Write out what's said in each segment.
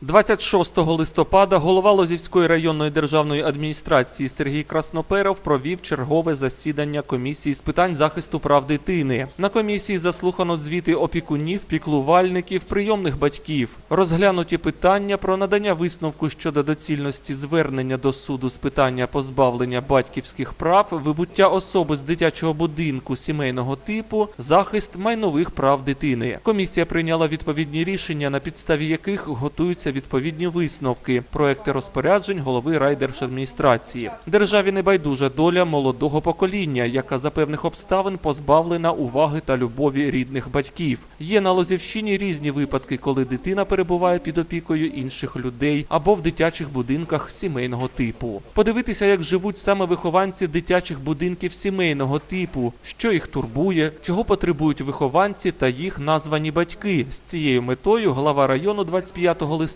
26 листопада голова Лозівської районної державної адміністрації Сергій Красноперов провів чергове засідання комісії з питань захисту прав дитини. На комісії заслухано звіти опікунів, піклувальників, прийомних батьків. Розглянуті питання про надання висновку щодо доцільності звернення до суду з питання позбавлення батьківських прав, вибуття особи з дитячого будинку сімейного типу, захист майнових прав дитини. Комісія прийняла відповідні рішення, на підставі яких готуються відповідні висновки, проекти розпоряджень голови райдержадміністрації. Державі не байдужа доля молодого покоління, яка за певних обставин позбавлена уваги та любові рідних батьків. Є на Лозівщині різні випадки, коли дитина перебуває під опікою інших людей або в дитячих будинках сімейного типу. Подивитися, як живуть саме вихованці дитячих будинків сімейного типу, що їх турбує, чого потребують вихованці та їх названі батьки. З цією метою глава району 25 листопада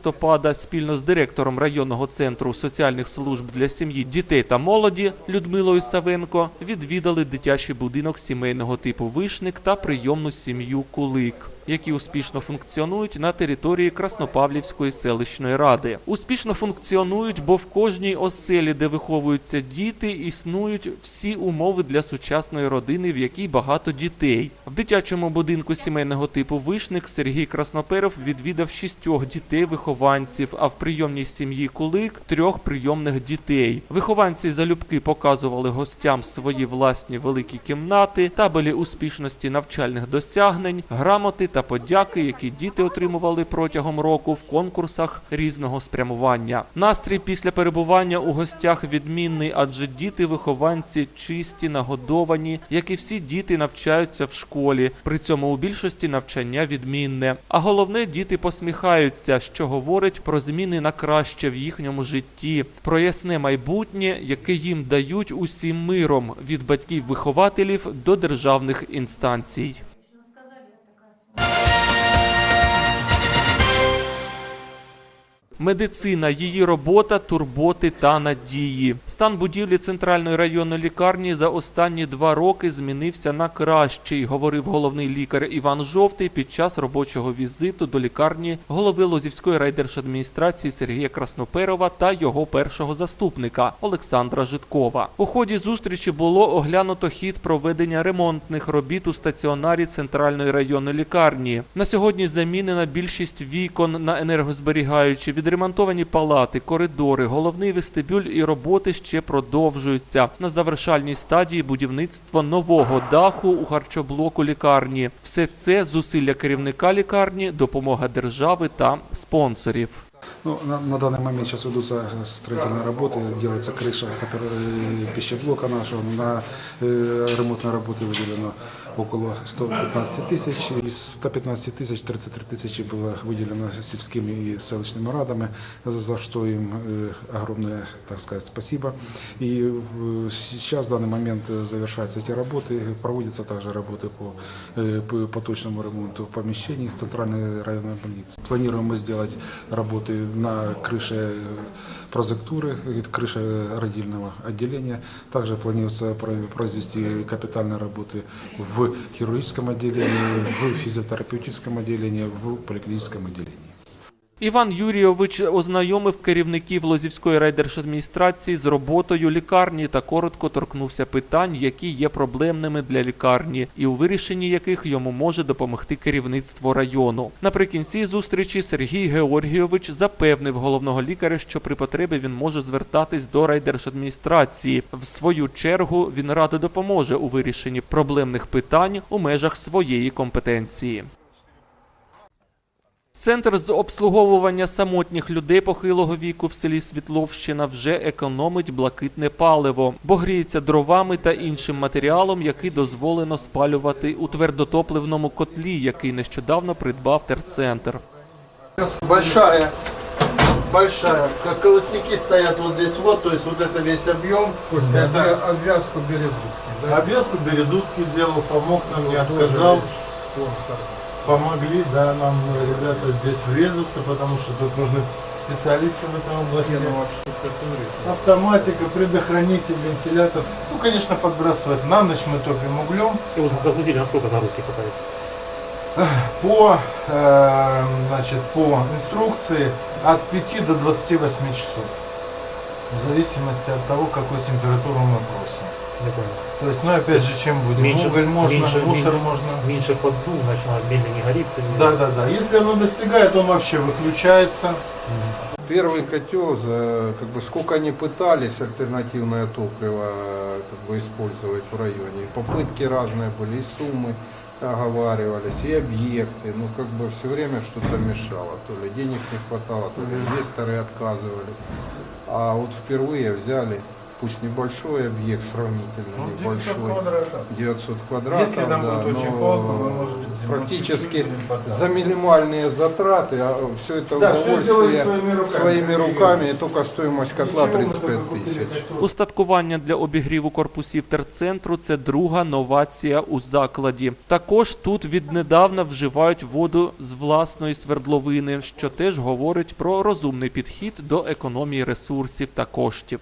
спільно з директором районного центру соціальних служб для сім'ї, дітей та молоді Людмилою Савенко відвідали дитячий будинок сімейного типу Вишник та прийомну сім'ю Кулик. Які успішно функціонують на території Краснопавлівської селищної ради. Успішно функціонують, бо в кожній оселі, де виховуються діти, існують всі умови для сучасної родини, в якій багато дітей. В дитячому будинку сімейного типу Вишник Сергій Красноперов відвідав шістьох дітей-вихованців, а в прийомній сім'ї Кулик трьох прийомних дітей. Вихованці залюбки показували гостям свої власні великі кімнати, табелі успішності навчальних досягнень, грамоти та подяки, які діти отримували протягом року в конкурсах різного спрямування. Настрій після перебування у гостях відмінний, адже діти-вихованці чисті, нагодовані, як і всі діти навчаються в школі. При цьому у більшості навчання відмінне. А головне, діти посміхаються, що говорить про зміни на краще в їхньому житті, про ясне майбутнє, яке їм дають усім миром від батьків-вихователів до державних інстанцій. Медицина, її робота, турботи та надії. Стан будівлі центральної районної лікарні за останні два роки змінився на кращий, говорив головний лікар Іван Жовтий під час робочого візиту до лікарні голови Лозівської райдержадміністрації Сергія Красноперова та його першого заступника Олександра Житкова. У ході зустрічі було оглянуто хід проведення ремонтних робіт у стаціонарі центральної районної лікарні. На сьогодні замінена більшість вікон на енергозберігаючі, відремонтовані палати, коридори, головний вестибюль і роботи ще продовжуються. На завершальній стадії будівництво нового даху у харчоблоку лікарні. Все це зусилля керівника лікарні, допомога держави та спонсорів. Ну, на, на данный момент сейчас ведутся строительные работы, делается крыша опер- э, пищеблока нашего. На э, ремонтные работы выделено около 115 тысяч. Из 115 тысяч 33 тысячи было выделено сельскими и селищными радами, за, за что им э, огромное, так сказать, спасибо. И э, сейчас, в данный момент, э, завершаются эти работы. Проводятся также работы по, э, по поточному ремонту помещений центральной районной больницы. Планируем мы сделать работы на крыше э, прозектуры, э, крыше родильного отделения. Также планируется про- произвести капитальные работы в хирургическом отделении, в физиотерапевтическом отделении, в поликлиническом отделении. Іван Юрійович ознайомив керівників Лозівської райдержадміністрації з роботою лікарні та коротко торкнувся питань, які є проблемними для лікарні, і у вирішенні яких йому може допомогти керівництво району. Наприкінці зустрічі Сергій Георгійович запевнив головного лікаря, що при потребі він може звертатись до райдержадміністрації. В свою чергу він радо допоможе у вирішенні проблемних питань у межах своєї компетенції. Центр з обслуговування самотніх людей похилого віку в селі Світловщина вже економить блакитне паливо, бо гріється дровами та іншим матеріалом, який дозволено спалювати у твердотопливному котлі, який нещодавно придбав терцентр. Большая, большая. Как колосники стоят вот здесь вот, то есть вот это весь объем. Это обвязку Березутский, да? обвязку Березутский делал, помог нам, не отказал. Спонсор. Помогли, да, нам ребята здесь врезаться, потому что тут нужны специалисты в этом области. Автоматика, предохранитель, вентилятор. Ну, конечно, подбрасывать на ночь мы топим углем. Его загрузили, насколько загрузки хватает? по, э, значит, по инструкции от 5 до 28 часов. В зависимости от того, какую температуру мы просим. Понял. То есть, ну опять же, чем будем? Меньше- Уголь можно, меньше- мусор меньше- можно. Меньше поддул, начинает медленнее гореть. Да, да, да. Если оно достигает, он вообще выключается. Первый котел, за, как бы, сколько они пытались альтернативное топливо как бы, использовать в районе. И попытки разные были, и суммы оговаривались, и объекты. Ну, как бы все время что-то мешало. То ли денег не хватало, то ли инвесторы отказывались. А вот впервые взяли, пусть небольшой объект, сравнительно Ну, 900 небольшой. квадратов. 900 квадратов, Если там да, будет очень но холодно, мы, может быть, зимой практически чуть-чуть будем поддавать. за минимальные затраты, а все это Да, всё удовольствие делали своими руками. своими руками, и только стоимость котла Ничего, мы 35 только купили тысяч. котел. Устаткування для обігріву корпусів терцентру це друга новація у закладі. Також тут віднедавна вживають воду з власної свердловини, що теж говорить про розумний підхід до економії ресурсів та коштів.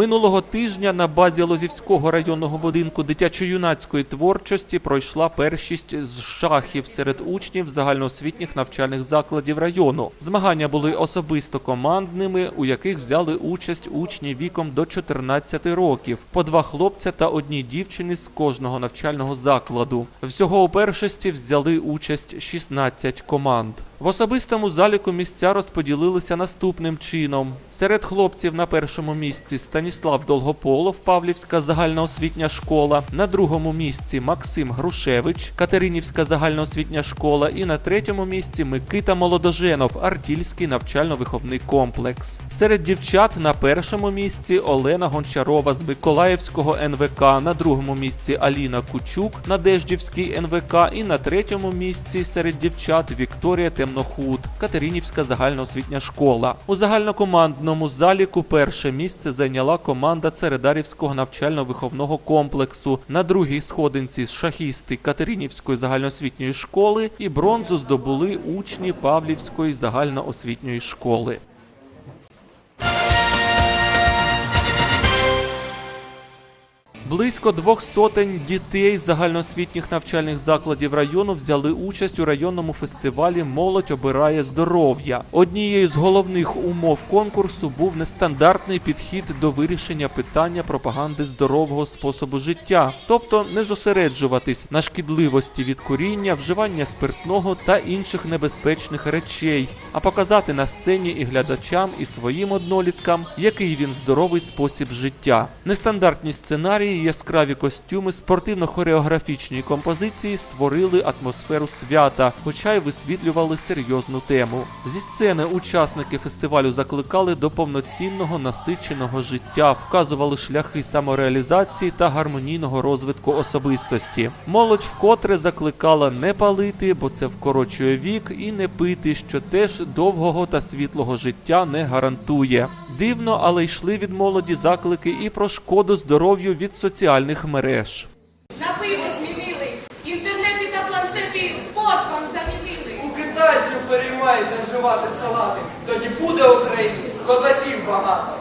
Минулого тижня на базі Лозівського районного будинку дитячо-юнацької творчості пройшла першість з шахів серед учнів загальноосвітніх навчальних закладів району. Змагання були особисто командними, у яких взяли участь учні віком до 14 років, по два хлопця та одній дівчині з кожного навчального закладу. Всього у першості взяли участь 16 команд. В особистому заліку місця розподілилися наступним чином. Серед хлопців на першому місці Станіслав Долгополов, Павлівська загальноосвітня школа, на другому місці Максим Грушевич, Катеринівська загальноосвітня школа і на третьому місці Микита Молодоженов, Артільський навчально-виховний комплекс. Серед дівчат на першому місці Олена Гончарова з Миколаївського НВК, на другому місці Аліна Кучук, Надеждівський НВК і на третьому місці серед дівчат Вікторія Темнохуд, Катеринівська загальноосвітня школа. У загальнокомандному заліку перше місце зайняла команда Цередарівського навчально-виховного комплексу. На другій сходинці шахісти Катеринівської загальноосвітньої школи і бронзу здобули учні Павлівської загальноосвітньої школи. Близько двох сотень дітей загальноосвітніх навчальних закладів району взяли участь у районному фестивалі Молодь обирає здоров'я. Однією з головних умов конкурсу був нестандартний підхід до вирішення питання пропаганди здорового способу життя, тобто не зосереджуватись на шкідливості від куріння, вживання спиртного та інших небезпечних речей, а показати на сцені і глядачам, і своїм одноліткам, який він здоровий спосіб життя. Нестандартні сценарії, яскраві костюми, спортивно-хореографічні композиції створили атмосферу свята, хоча й висвітлювали серйозну тему. Зі сцени учасники фестивалю закликали до повноцінного насиченого життя, вказували шляхи самореалізації та гармонійного розвитку особистості. Молодь вкотре закликала не палити, бо це вкорочує вік, і не пити, що теж довгого та світлого життя не гарантує. Дивно, але йшли від молоді заклики і про шкоду здоров'ю від соціальних мереж. На пиво змінили, інтернети та планшети спорт вам замінили. У китайців переймаєте вживати салати, тоді буде Україні козаків багато.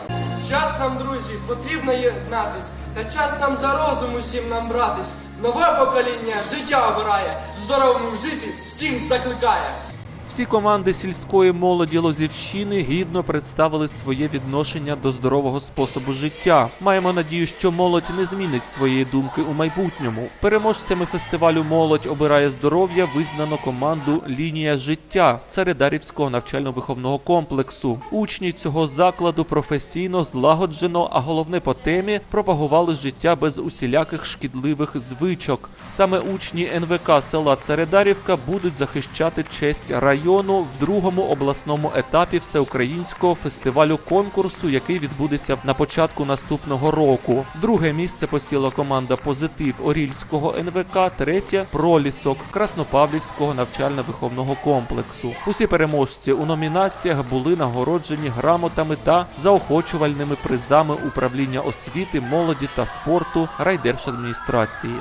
Час нам, друзі, потрібно єднатись, та час нам за розум усім нам братись. Нове покоління життя обирає, здоровим жити всім закликає. Всі команди сільської молоді Лозівщини гідно представили своє відношення до здорового способу життя. Маємо надію, що молодь не змінить своєї думки у майбутньому. Переможцями фестивалю Молодь обирає здоров'я визнано команду Лінія життя Царедарівського навчально-виховного комплексу. Учні цього закладу професійно злагоджено, а головне по темі пропагували життя без усіляких шкідливих звичок. Саме учні НВК села Царедарівка будуть захищати честь району в другому обласному етапі всеукраїнського фестивалю конкурсу, який відбудеться на початку наступного року. Друге місце посіла команда Позитив Орільського НВК, третє пролісок Краснопавлівського навчально-виховного комплексу. Усі переможці у номінаціях були нагороджені грамотами та заохочувальними призами управління освіти, молоді та спорту райдержадміністрації.